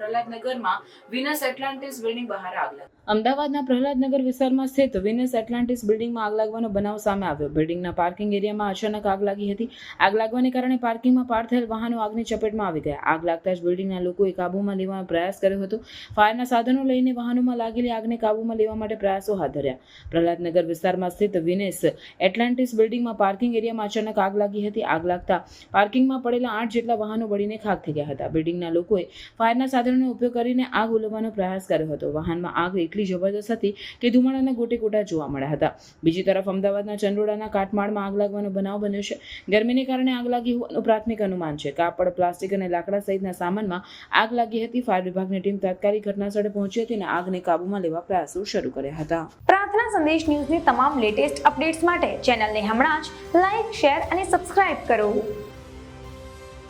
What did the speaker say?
પ્રહલાદનગરમાં Venus Atlantis building બહાર આગ લાગી. અમદાવાદના પ્રહલાદનગર વિસ્તારમાં સ્થિત વિનસ એટલાન્ટિસ બિલ્ડિંગમાં આગ લાગવાનો બનાવ સામે આવ્યો. બિલ્ડિંગના પાર્કિંગ એરિયામાં અચાનક આગ લાગી હતી. આગ લાગવાને કારણે પાર્કિંગમાં પાર થયેલ વાહનો આગની ચપેટમાં આવી ગયા. આગ લાગતા જ બિલ્ડિંગના લોકોએ કાબૂમાં લેવાનો પ્રયાસ કર્યો હતો. ફાયરના સાધનો લઈને વાહનોમાં લાગેલી આગને કાબૂમાં લેવા માટે પ્રયાસો હાથ ધર્યા. પ્રહલાદનગર વિસ્તારમાં સ્થિત વિનેસ એટલાન્ટિસ બિલ્ડિંગમાં પાર્કિંગ એરિયામાં અચાનક આગ લાગી હતી. આગ લાગતા પાર્કિંગમાં પડેલા આઠ જેટલા વાહનો બળીને ખાક થઈ ગયા હતા. બિલ્ડિંગના લોકોએ ફાયરના સાધનોનો ઉપયોગ કરીને આગ ઓલવવાનો પ્રયાસ કર્યો હતો. વાહનમાં આગ એટલી જબરદસ્ત હતી કે ધુમાડાના ગોટે ગોટા જોવા મળ્યા હતા. બીજી તરફ અમદાવાદના ચંડોળાના કાટમાળમાં આગ લાગવાનો બનાવ બન્યો છે. ગરમીને કારણે આગ લાગી હોવાનું પ્રાથમિક અનુમાન છે. કાપડ, પ્લાસ્ટિક અને લાકડા સહિતના સામાનમાં આગ લાગી હતી. ફાયર વિભાગની ટીમ તાત્કાલિક ઘટનાસ્થળે પહોંચી હતી અને આગને કાબૂમાં લેવા પ્રયાસો શરૂ કર્યા હતા. પ્રાર્થના સંદેશ ન્યૂઝની તમામ લેટેસ્ટ અપડેટ્સ માટે ચેનલને હમણાં જ લાઈક, શેર અને સબસ્ક્રાઇબ કરો.